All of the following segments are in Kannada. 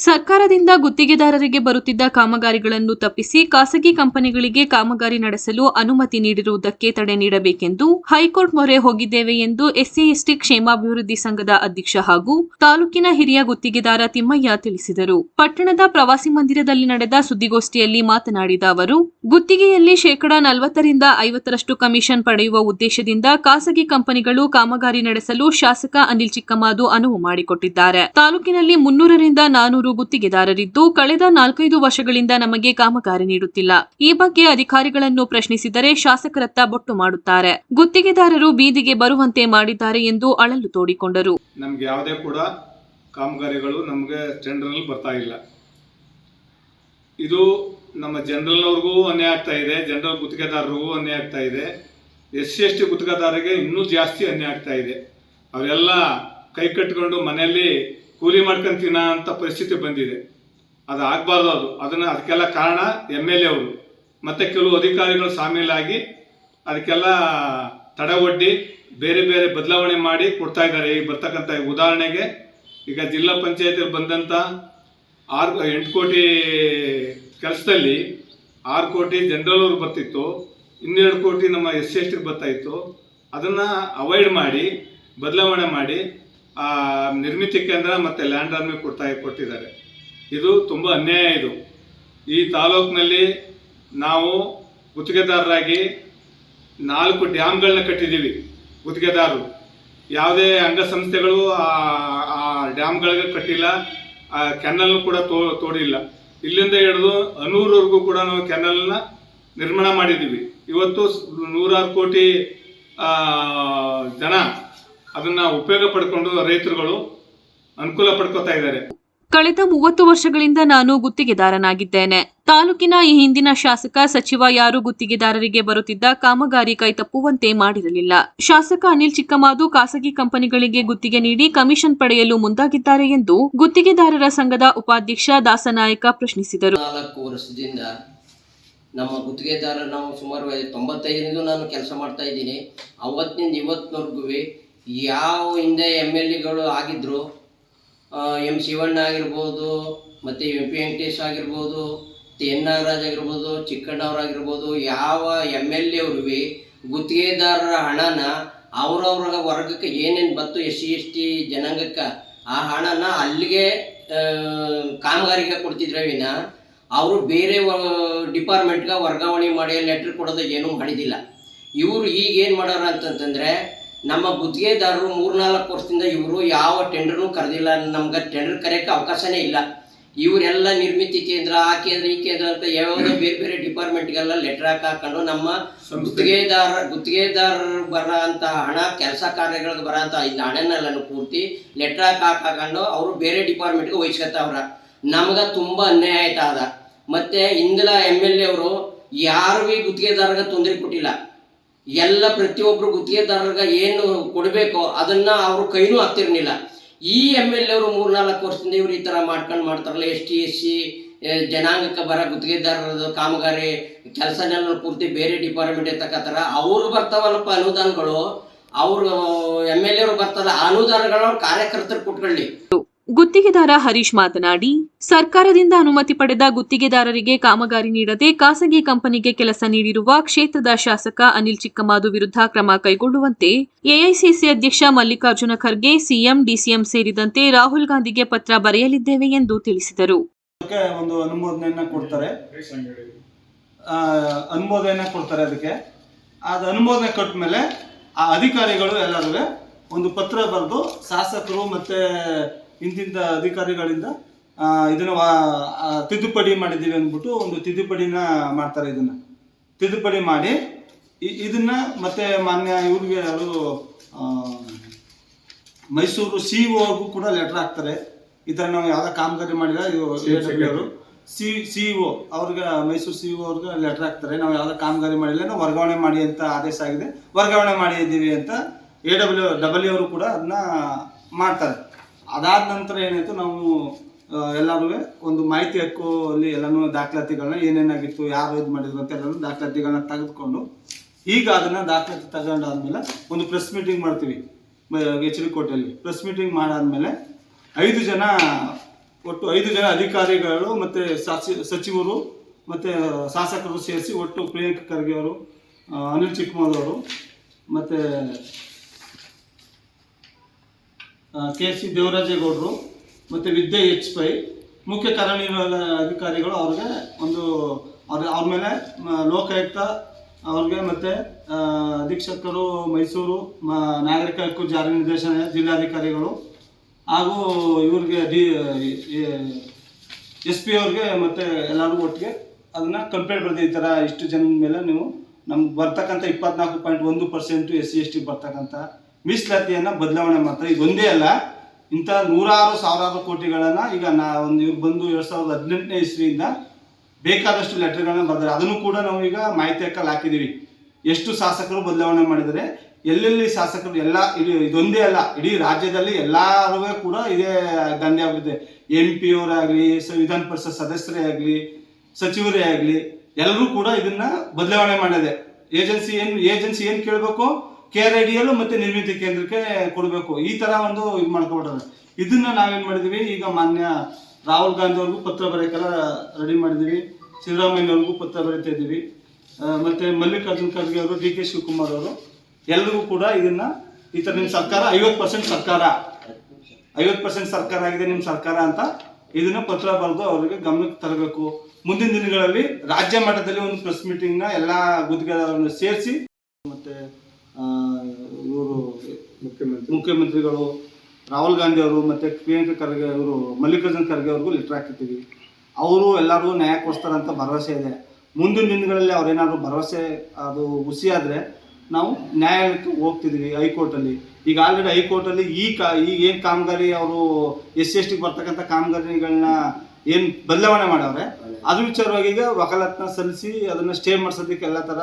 ಸರ್ಕಾರದಿಂದ ಗುತ್ತಿಗೆದಾರರಿಗೆ ಬರುತ್ತಿದ್ದ ಕಾಮಗಾರಿಗಳನ್ನು ತಪ್ಪಿಸಿ ಖಾಸಗಿ ಕಂಪನಿಗಳಿಗೆ ಕಾಮಗಾರಿ ನಡೆಸಲು ಅನುಮತಿ ನೀಡಿರುವುದಕ್ಕೆ ತಡೆ ನೀಡಬೇಕೆಂದು ಹೈಕೋರ್ಟ್ ಮೊರೆ ಹೋಗಿದ್ದೇವೆ ಎಂದು ಎಸ್ಸಿ ಎಸ್ಟಿ ಕ್ಷೇಮಾಭಿವೃದ್ಧಿ ಸಂಘದ ಅಧ್ಯಕ್ಷ ಹಾಗೂ ತಾಲೂಕಿನ ಹಿರಿಯ ಗುತ್ತಿಗೆದಾರ ತಿಮ್ಮಯ್ಯ ತಿಳಿಸಿದರು. ಪಟ್ಟಣದ ಪ್ರವಾಸಿ ಮಂದಿರದಲ್ಲಿ ನಡೆದ ಸುದ್ದಿಗೋಷ್ಠಿಯಲ್ಲಿ ಮಾತನಾಡಿದ ಅವರು, ಗುತ್ತಿಗೆಯಲ್ಲಿ ಶೇಕಡಾ ನಲವತ್ತರಿಂದ ಐವತ್ತರಷ್ಟು ಕಮಿಷನ್ ಪಡೆಯುವ ಉದ್ದೇಶದಿಂದ ಖಾಸಗಿ ಕಂಪನಿಗಳು ಕಾಮಗಾರಿ ನಡೆಸಲು ಶಾಸಕ ಅನಿಲ್ ಚಿಕ್ಕಮಾದು ಅನುವು ಮಾಡಿಕೊಟ್ಟಿದ್ದಾರೆ. ತಾಲೂಕಿನಲ್ಲಿ ಮುನ್ನೂರರಿಂದ ನಾನೂರು ಗುತ್ತಿಗೆದಾರರಿದ್ದು, ಕಳೆದ ನಾಲ್ಕೈದು ವರ್ಷಗಳಿಂದ ನಮಗೆ ಕಾಮಗಾರಿ ನೀಡುತ್ತಿಲ್ಲ. ಈ ಬಗ್ಗೆ ಅಧಿಕಾರಿಗಳನ್ನು ಪ್ರಶ್ನಿಸಿದರೆ ಶಾಸಕರತ್ತ ಬೊಟ್ಟು ಮಾಡುತ್ತಾರೆ. ಗುತ್ತಿಗೆದಾರರು ಬೀದಿಗೆ ಬರುವಂತೆ ಮಾಡಿದ್ದಾರೆ ಎಂದು ಅಳಲು ತೋಡಿಕೊಂಡರು. ನಮ್ಗೆ ಯಾವುದೇ ಕೂಡ ಕಾಮಗಾರಿಗಳು ನಮಗೆ ಟೆಂಡರ್ನಲ್ಲಿ ಬರ್ತಾ ಇಲ್ಲ. ಇದು ನಮ್ಮ ಜನರಲ್ನವ್ರಿಗೂ ಅನ್ಯಾಯ ಆಗ್ತಾ ಇದೆ, ಜನರಲ್ ಗುತ್ತಿಗೆದಾರರಿಗೂ ಅನ್ಯಾಯ ಆಗ್ತಾ ಇದೆ. ಎಸ್ ಸಿ, ಎಸ್ ಟಿ ಗುತ್ತಿಗೆದಾರರಿಗೆ ಇನ್ನೂ ಜಾಸ್ತಿ ಅನ್ಯಾಯ ಆಗ್ತಾ ಇದೆ. ಅವರೆಲ್ಲ ಕೈ ಕಟ್ಕೊಂಡು ಮನೆಯಲ್ಲಿ ಕೂಲಿ ಮಾಡ್ಕೊಂಡು ಅಂತ ಪರಿಸ್ಥಿತಿ ಬಂದಿದೆ. ಅದು ಆಗಬಾರ್ದು ಅದು. ಅದನ್ನು, ಅದಕ್ಕೆಲ್ಲ ಕಾರಣ ಎಂ ಎಲ್ ಎ ಅವರು. ಮತ್ತು ಕೆಲವು ಅಧಿಕಾರಿಗಳು ಸಾಮೀಲಾಗಿ ಅದಕ್ಕೆಲ್ಲ ತಡೆ ಒಡ್ಡಿ ಬೇರೆ ಬೇರೆ ಬದಲಾವಣೆ ಮಾಡಿ ಕೊಡ್ತಾ ಇದ್ದಾರೆ. ಈಗ ಬರ್ತಕ್ಕಂಥ ಉದಾಹರಣೆಗೆ, ಈಗ ಜಿಲ್ಲಾ ಪಂಚಾಯತಿಯಲ್ಲಿ ಬಂದಂಥ ಆರು, ಎಂಟು ಕೋಟಿ ಕೆಲಸದಲ್ಲಿ ಆರು ಕೋಟಿ ಜನರಲ್ ಅವ್ರಿಗೆ ಬರ್ತಿತ್ತು. ಇನ್ನೆರಡು ಕೋಟಿ ನಮ್ಮ ಎಸ್ ಸಿ ಎಸ್ ಟಿಗೆ ಬರ್ತಾ ಇತ್ತು. ಅದನ್ನು ಅವಾಯ್ಡ್ ಮಾಡಿ, ಬದಲಾವಣೆ ಮಾಡಿ ನಿರ್ಮಿತಿ ಕೇಂದ್ರ ಮತ್ತು ಲ್ಯಾಂಡ್ ಆರ್ಮಿ ಕೊಡ್ತಾ ಕೊಟ್ಟಿದ್ದಾರೆ. ಇದು ತುಂಬ ಅನ್ಯಾಯ ಇದು. ಈ ತಾಲೂಕಿನಲ್ಲಿ ನಾವು ಗುತ್ತಿಗೆದಾರರಾಗಿ ನಾಲ್ಕು ಡ್ಯಾಮ್ಗಳನ್ನ ಕಟ್ಟಿದ್ದೀವಿ ಗುತ್ತಿಗೆದಾರರು. ಯಾವುದೇ ಅಂಗಸಂಸ್ಥೆಗಳು ಆ- ಆ ಡ್ಯಾಮ್ಗಳಿಗೆ ಕಟ್ಟಿಲ್ಲ ಆ ಕೆನಲ್ ಕೂಡ ತೋ ತೋಡಿಲ್ಲ. ಇಲ್ಲಿಂದ ಹಿಡಿದು ಅನೂರವರೆಗೂ ಕೂಡ ನಾವು ಕೆನಲ್ನ ನಿರ್ಮಾಣ ಮಾಡಿದ್ದೀವಿ. ಇವತ್ತು ನೂರಾರು ಕೋಟಿ ಆ, ಜನ ಅದನ್ನು ಉಪಯೋಗ ಪಡ್ಕೊಂಡು ರೈತರುಗಳು ಅನುಕೂಲ ಪಡ್ಕೋತಾ ಇದ್ದಾರೆ. ಕಳೆದ ಮೂವತ್ತು ವರ್ಷಗಳಿಂದ ನಾನು ಗುತ್ತಿಗೆದಾರನಾಗಿದ್ದೇನೆ. ತಾಲೂಕಿನ ಈ ಹಿಂದಿನ ಶಾಸಕ ಸಚಿವ ಯಾರು ಗುತ್ತಿಗೆದಾರರಿಗೆ ಬರುತ್ತಿದ್ದ ಕಾಮಗಾರಿ ಕೈತಪ್ಪುವಂತೆ ಮಾಡಿರಲಿಲ್ಲ. ಶಾಸಕ ಅನಿಲ್ ಚಿಕ್ಕಮಾದು ಖಾಸಗಿ ಕಂಪನಿಗಳಿಗೆ ಗುತ್ತಿಗೆ ನೀಡಿ ಕಮಿಷನ್ ಪಡೆಯಲು ಮುಂದಾಗಿದ್ದಾರೆ ಎಂದು ಗುತ್ತಿಗೆದಾರರ ಸಂಘದ ಉಪಾಧ್ಯಕ್ಷ ದಾಸನಾಯಕ ಪ್ರಶ್ನಿಸಿದರು. ನಾಲ್ಕು ವರ್ಷದಿಂದ ನಮ್ಮ ಗುತ್ತಿಗೆದಾರ ನಾವು ಸುಮಾರು ತೊಂಬತ್ತೈದರಿಂದ ನಾನು ಕೆಲಸ ಮಾಡ್ತಾ ಇದ್ದೀನಿ. ಅವತ್ತಿನಿಂದ ಇವತ್ತಿನವರೆಗೂ ಯಾವ ಹಿಂದೆ ಎಂ ಎಲ್ ಎಗಳು ಆಗಿದ್ರು ಎಂ ಶಿವಣ್ಣ ಆಗಿರ್ಬೋದು, ಮತ್ತು ಎಂ ಪಿ ವೆಂಕಟೇಶ್ ಆಗಿರ್ಬೋದು ಎನ್ ನಾಗರಾಜ್ ಆಗಿರ್ಬೋದು, ಚಿಕ್ಕಣ್ಣವರಾಗಿರ್ಬೋದು, ಯಾವ ಎಂ ಎಲ್ ಎ ಅವ್ರಿಗೆ ಗುತ್ತಿಗೆದಾರರ ಹಣನ ಅವ್ರವ್ರ ವರ್ಗಕ್ಕೆ ಏನೇನು ಬತ್ತು ಎಸ್ ಸಿ, ಎಸ್ ಟಿ ಜನಾಂಗಕ್ಕೆ, ಆ ಹಣನ ಅಲ್ಲಿಗೆ ಕಾಮಗಾರಿಗೆ ಕೊಡ್ತಿದ್ರೆ ವಿನ, ಅವರು ಬೇರೆ ಡಿಪಾರ್ಟ್ಮೆಂಟ್ಗೆ ವರ್ಗಾವಣೆ ಮಾಡಿ, ಲೆಟ್ರ್ ಕೊಡೋದು ಏನೂ ಮಾಡಿದಿಲ್ಲ. ಇವರು ಈಗ ಏನು ಮಾಡೋರು ಅಂತಂತಂದರೆ ನಮ್ಮ ಗುತ್ತಿಗೆದಾರರು ಮೂರ್ನಾಲ್ಕು ವರ್ಷದಿಂದ ಇವರು ಯಾವ ಟೆಂಡರ್ನು ಕರೆದಿಲ್ಲ. ನಮ್ಗೆ ಟೆಂಡರ್ ಕರೆಯೋಕ್ಕೆ ಅವಕಾಶನೇ ಇಲ್ಲ. ಇವರೆಲ್ಲ ನಿರ್ಮಿತಿ ಕೇಂದ್ರ ಆ ಕೇಂದ್ರ ಈ ಕೇಂದ್ರ ಅಂತ ಯಾವುದೋ ಬೇರೆ ಬೇರೆ ಡಿಪಾರ್ಟ್ಮೆಂಟ್ಗೆಲ್ಲ ಲೆಟರ್ ಹಾಕಿ ಹಾಕೊಂಡು ನಮ್ಮ ಗುತ್ತಿಗೆದಾರ ಗುತ್ತಿಗೆದಾರರು ಬರೋ ಅಂತ ಹಣ ಕೆಲಸ ಕಾರ್ಯಗಳಿಗೆ ಬರೋ ಅಂತ ಈ ಹಣನೆಲ್ಲನು ಪೂರ್ತಿ ಲೆಟರ್ ಹಾಕಿ ಹಾಕೊಂಡು ಅವರು ಬೇರೆ ಡಿಪಾರ್ಟ್ಮೆಂಟ್ಗೆ ವಹಿಸ್ಕೊತಾವ್ರ. ನಮ್ಗೆ ತುಂಬ ಅನ್ಯಾಯ ಆಯ್ತಾ ಅದ ಮತ್ತೆ ಇಂದಿನ ಎಂ ಎಲ್ ಎ ಅವರು ಯಾರು ಭೀ ಗುತ್ತಿಗೆದಾರರಿಗೆ ತೊಂದರೆ ಕೊಟ್ಟಿಲ್ಲ. ಎಲ್ಲ ಪ್ರತಿಯೊಬ್ಬರು ಗುತ್ತಿಗೆದಾರರಿಗೆ ಏನು ಕೊಡಬೇಕೋ ಅದನ್ನ ಅವರು ಕೈನೂ ಹಾಕ್ತಿರ್ಲಿಲ್ಲ ಈ ಎಂ ಎಲ್ ಎ ಅವರು ಮೂರ್ನಾಲ್ಕು ವರ್ಷದಿಂದ ಇವ್ರು ಈ ಥರ ಮಾಡ್ಕೊಂಡು ಮಾಡ್ತಾರಲ್ಲ, ಎಸ್ ಟಿ, ಎಸ್ ಸಿ ಜನಾಂಗಕ್ಕೆ ಬರೋ ಗುತ್ತಿಗೆದಾರರದ ಕಾಮಗಾರಿ ಕೆಲಸನೆಲ್ಲ ಪೂರ್ತಿ ಬೇರೆ ಡಿಪಾರ್ಟ್ಮೆಂಟ್ ತಕತ್ತಾರ ಅವ್ರು ಬರ್ತಾವಲ್ಲಪ್ಪ ಅನುದಾನಗಳು, ಅವರು ಎಂ ಎಲ್ ಎ ಅವರು ಬರ್ತಾರಲ್ಲ ಆ ಅನುದಾನಗಳು ಕಾರ್ಯಕರ್ತರು ಕೊಟ್ಕೊಳ್ಳಿ. ಗುತ್ತಿಗೆದಾರ ಹರೀಶ್ ಮಾತನಾಡಿ, ಸರ್ಕಾರದಿಂದ ಅನುಮತಿ ಪಡೆದ ಗುತ್ತಿಗೆದಾರರಿಗೆ ಕಾಮಗಾರಿ ನೀಡದೆ ಖಾಸಗಿ ಕಂಪನಿಗೆ ಕೆಲಸ ನೀಡಿರುವ ಕ್ಷೇತ್ರದ ಶಾಸಕ ಅನಿಲ್ ಚಿಕ್ಕಮಾದು ವಿರುದ್ಧ ಕ್ರಮ ಕೈಗೊಳ್ಳುವಂತೆ ಎಐಸಿಸಿ ಅಧ್ಯಕ್ಷ ಮಲ್ಲಿಕಾರ್ಜುನ ಖರ್ಗೆ, ಸಿಎಂ, ಡಿಸಿಎಂ ಸೇರಿದಂತೆ ರಾಹುಲ್ ಗಾಂಧಿಗೆ ಪತ್ರ ಬರೆಯಲಿದ್ದೇವೆ ಎಂದು ತಿಳಿಸಿದರು. ಒಂದು ಅಧಿಕಾರಿಗಳು ಎಲ್ಲರೂ ಒಂದು ಪತ್ರ ಬರೆದು ಶಾಸಕರು ಮತ್ತು ಇಂತಿಂಥ ಅಧಿಕಾರಿಗಳಿಂದ ಇದನ್ನು ತಿದ್ದುಪಡಿ ಮಾಡಿದ್ದೀವಿ ಅಂದ್ಬಿಟ್ಟು ಒಂದು ತಿದ್ದುಪಡಿನ ಮಾಡ್ತಾರೆ ಇದನ್ನ. ತಿದ್ದುಪಡಿ ಮಾಡಿ ಇದನ್ನ ಮತ್ತೆ ಮಾನ್ಯ ಇವ್ರಿಗೆ ಯಾರು ಮೈಸೂರು ಸಿ ಒಗೂ ಕೂಡ ಲೆಟರ್ ಹಾಕ್ತಾರೆ. ಈ ಥರ ನಾವು ಯಾವ್ದೋ ಕಾಮಗಾರಿ ಮಾಡಿಲ್ಲ ಇವರು ಸಿ ಸಿ ಒ ಅವ್ರಿಗೆ ಮೈಸೂರು ಸಿ ಒ ಅವ್ರಿಗೆ ಲೆಟರ್ ಹಾಕ್ತಾರೆ. ನಾವು ಯಾವ್ದೋ ಕಾಮಗಾರಿ ಮಾಡಿಲ್ಲ ನಾವು ವರ್ಗಾವಣೆ ಮಾಡಿ ಅಂತ ಆದೇಶ ಆಗಿದೆ. ವರ್ಗಾವಣೆ ಮಾಡಿದ್ದೀವಿ ಅಂತ ಎ ಡಬ್ಲ್ಯೂ ಡಬ್ಲ್ಯೂ ಅವರು ಕೂಡ ಅದನ್ನ ಮಾಡ್ತಾರೆ. ಅದಾದ ನಂತರ ಏನಾಯ್ತು, ನಾವು ಎಲ್ಲರೂ ಒಂದು ಮಾಹಿತಿ ಹಕ್ಕು ಅಲ್ಲಿ ಎಲ್ಲನೂ ದಾಖಲಾತಿಗಳನ್ನ ಏನೇನಾಗಿತ್ತು, ಯಾರು ಇದು ಮಾಡಿದ್ರು ಅಂತ ಎಲ್ಲರೂ ದಾಖಲಾತಿಗಳನ್ನ ತೆಗೆದುಕೊಂಡು, ಈಗ ಅದನ್ನ ದಾಖಲಾತಿ ತಗೊಂಡಾದ್ಮೇಲೆ ಒಂದು ಪ್ರೆಸ್ ಮೀಟಿಂಗ್ ಮಾಡ್ತೀವಿ ಎಚ್ ಡಿ ಕೋಟೆಯಲ್ಲಿ ಪ್ರೆಸ್ ಮೀಟಿಂಗ್ ಮಾಡಾದ್ಮೇಲೆ ಐದು ಜನ, ಒಟ್ಟು ಐದು ಜನ ಅಧಿಕಾರಿಗಳು ಮತ್ತು ಸಚಿ ಸಚಿವರು ಮತ್ತು ಶಾಸಕರು ಸೇರಿಸಿ ಒಟ್ಟು ಪ್ರಿಯಾಂಕ ಖರ್ಗೆ ಅವರು ಅನಿಲ್ ಚಿಕ್ಕಮಲ್ ಅವರು ಮತ್ತು ಕೆ ಸಿ ದೇವರಾಜೇಗೌಡರು ಮತ್ತು ವಿದ್ಯಾ ಎಚ್ ಪೈ, ಮುಖ್ಯ ಕಾರ್ಯನಿರ್ವಾಹಕ ಅಧಿಕಾರಿಗಳು ಅವ್ರಿಗೆ ಒಂದು ಅವ್ರ ಅವ್ರ ಮೇಲೆ ಲೋಕಾಯುಕ್ತ ಅವ್ರಿಗೆ ಮತ್ತು ಅಧೀಕ್ಷಕರು, ಮೈಸೂರು, ಮ- ನಾಗರಿಕ ಹಕ್ಕು ಜಾರಿ ನಿರ್ದೇಶನ ಜಿಲ್ಲಾಧಿಕಾರಿಗಳು ಹಾಗೂ ಇವ್ರಿಗೆ ಡಿ ಎಸ್ ಪಿ ಅವ್ರಿಗೆ ಮತ್ತು ಎಲ್ಲರಿಗೂ ಒಟ್ಟಿಗೆ ಅದನ್ನು ಕಂಪ್ಲೇಂಟ್ ಬರ್ತೀವಿ ಈ ಥರ ಇಷ್ಟು ಜನದ ಮೇಲೆ ನೀವು ನಮ್ಗೆ ಬರ್ತಕ್ಕಂಥ ಇಪ್ಪತ್ನಾಲ್ಕು ಪಾಯಿಂಟ್ ಒಂದು percent S C, S T ಬರ್ತಕ್ಕಂಥ ಮೀಸಲಾತಿಯನ್ನು ಬದಲಾವಣೆ ಮಾಡ್ತಾರೆ. ಇದೊಂದೇ ಅಲ್ಲ, ಇಂಥ ನೂರಾರು ಸಾವಿರಾರು ಕೋಟಿಗಳನ್ನು ಈಗ ನಾ ಒಂದು ಇವ್ರು ಬಂದು ಎರಡು ಸಾವಿರದ ಹದಿನೆಂಟನೇ ಇಸ್ವಿಯಿಂದ ಬೇಕಾದಷ್ಟು ಲೆಟರ್ಗಳನ್ನ ಬರೆದಾರೆ ಅದನ್ನು ಕೂಡ ನಾವು ಈಗ ಮಾಹಿತಿ ಹಾಕಲ್ಲಿ ಹಾಕಿದ್ದೀವಿ. ಎಷ್ಟು ಶಾಸಕರು ಬದಲಾವಣೆ ಮಾಡಿದರೆ ಎಲ್ಲೆಲ್ಲಿ ಶಾಸಕರು ಎಲ್ಲ ಇಡೀ ಇದೊಂದೇ ಅಲ್ಲ, ಇಡೀ ರಾಜ್ಯದಲ್ಲಿ ಎಲ್ಲರೂ ಕೂಡ ಇದೇ ದಂಧೆ ಆಗುತ್ತೆ ಎಂ ಪಿ ಅವರಾಗಲಿ ವಿಧಾನ ಪರಿಷತ್ ಸದಸ್ಯರೇ ಆಗಲಿ, ಸಚಿವರೇ ಆಗಲಿ, ಎಲ್ಲರೂ ಕೂಡ ಇದನ್ನ ಬದಲಾವಣೆ ಮಾಡಿದೆ. ಏಜೆನ್ಸಿ ಏನು ಏಜೆನ್ಸಿ ಏನು ಕೇಳಬೇಕು? ಕೆ ಆರ್ ಐ ಡಿ ಯಲ್ಲೂ ಮತ್ತೆ ನಿರ್ಮಿತ ಕೇಂದ್ರಕ್ಕೆ ಕೊಡಬೇಕು. ಈ ತರ ಒಂದು ಇದು ಮಾಡ್ಕೊಬಿಟ್ಟಾರೆ ಇದನ್ನ ನಾವೇನ್ ಮಾಡಿದೀವಿ? ಈಗ ಮಾನ್ಯ ರಾಹುಲ್ ಗಾಂಧಿ ಅವ್ರಿಗೂ ಪತ್ರ ಬರೆಯಕ್ಕೆಲ್ಲ ರೆಡಿ ಮಾಡಿದೀವಿ. ಸಿದ್ದರಾಮಯ್ಯ ಅವ್ರಿಗೂ ಪತ್ರ ಬರೀತಾ ಇದ್ದೀವಿ. ಮತ್ತೆ ಮಲ್ಲಿಕಾರ್ಜುನ್ ಖರ್ಗೆ ಅವರು, ಡಿ ಕೆ ಶಿವಕುಮಾರ್ ಅವರು ಎಲ್ರಿಗೂ ಕೂಡ ಇದನ್ನ ಈ ತರ ನಿಮ್ಮ ಸರ್ಕಾರ, ಐವತ್ತು ಪರ್ಸೆಂಟ್ ಸರ್ಕಾರ. ಐವತ್ತು ಪರ್ಸೆಂಟ್ ಸರ್ಕಾರ ಆಗಿದೆ ನಿಮ್ಮ ಸರ್ಕಾರ ಅಂತ ಇದನ್ನ ಪತ್ರ ಬರೆದು ಅವರಿಗೆ ಗಮನಕ್ಕೆ ತರಬೇಕು. ಮುಂದಿನ ದಿನಗಳಲ್ಲಿ ರಾಜ್ಯ ಮಟ್ಟದಲ್ಲಿ ಒಂದು ಪ್ರೆಸ್ ಮೀಟಿಂಗ್ನ ಎಲ್ಲ ಗುತ್ತಿಗೆದಾರರನ್ನು ಸೇರಿಸಿ ಮತ್ತೆ ಇವರು ಮುಖ್ಯಮಂತ್ರಿ. ಮುಖ್ಯಮಂತ್ರಿಗಳು ರಾಹುಲ್ ಗಾಂಧಿ ಅವರು ಮತ್ತೆ ಪ್ರಿಯಾಂಕಾ ಖರ್ಗೆ ಅವರು ಮಲ್ಲಿಕಾರ್ಜುನ್ ಖರ್ಗೆ ಅವ್ರಿಗೂ ಲೆಟರ್ ಹಾಕಿರ್ತೀವಿ. ಅವರು ಎಲ್ಲರಿಗೂ ನ್ಯಾಯ ಅಂತ ಭರವಸೆ ಇದೆ. ಮುಂದಿನ ದಿನಗಳಲ್ಲಿ ಅವ್ರೇನಾದ್ರು ಭರವಸೆ, ಅದು ಹುಸಿಯಾದ್ರೆ ನಾವು ನ್ಯಾಯಾಲಯಕ್ಕೆ ಹೋಗ್ತಿದ್ದೀವಿ ಹೈಕೋರ್ಟಲ್ಲಿ. ಈಗ ಆಲ್ರೆಡಿ ಹೈಕೋರ್ಟಲ್ಲಿ ಈ ಕಾ ಏನು ಕಾಮಗಾರಿ ಅವರು ಎಸ್ ಸಿ, ಎಸ್ ಟಿಗೆ ಬರ್ತಕ್ಕಂಥ ಕಾಮಗಾರಿಗಳನ್ನ ಏನು ಬದಲಾವಣೆ ಮಾಡವ್ರೆ ಅದ್ರ ವಿಚಾರವಾಗಿ ಈಗ ವಕಾಲತ್ನ ಸಲ್ಲಿಸಿ ಅದನ್ನ ಸ್ಟೇ ಮಾಡ್ಸೋದಕ್ಕೆ ಎಲ್ಲ ಥರ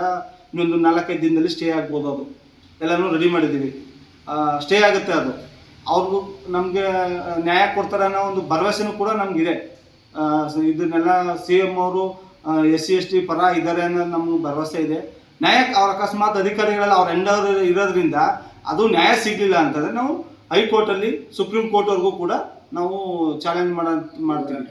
ಇನ್ನೊಂದು ನಾಲ್ಕೈದು ದಿನದಲ್ಲಿ ಸ್ಟೇ ಆಗ್ಬೋದು ಅದು. ಎಲ್ಲನೂ ರೆಡಿ ಮಾಡಿದ್ದೀವಿ. ಸ್ಟೇ ಆಗುತ್ತೆ ಅದು. ಅವ್ರಿಗೂ ನಮಗೆ ನ್ಯಾಯ ಕೊಡ್ತಾರೆ ಅನ್ನೋ ಒಂದು ಭರವಸೆನೂ ಕೂಡ ನಮಗಿದೆ. ಇದನ್ನೆಲ್ಲ ಸಿ ಎಂ ಅವರು ಎಸ್ ಸಿ ಎಸ್ ಟಿ ಪರ ಇದ್ದಾರೆ ಅನ್ನೋದು ನಮ್ಗೆ ಭರವಸೆ ಇದೆ. ನ್ಯಾಯ ಅವ್ರ ಅಕಸ್ಮಾತ್ ಅಧಿಕಾರಿಗಳೆಲ್ಲ ಅವ್ರ ಎಂಡರ್ ಇರೋದ್ರಿಂದ ಅದು ನ್ಯಾಯ ಸಿಗಲಿಲ್ಲ ಅಂತಂದರೆ ನಾವು ಹೈಕೋರ್ಟಲ್ಲಿ, ಸುಪ್ರೀಂ ಕೋರ್ಟ್ವರೆಗೂ ಕೂಡ ನಾವು ಚಾಲೆಂಜ್ ಮಾಡ, ಮಾಡ್ತೀವಿ.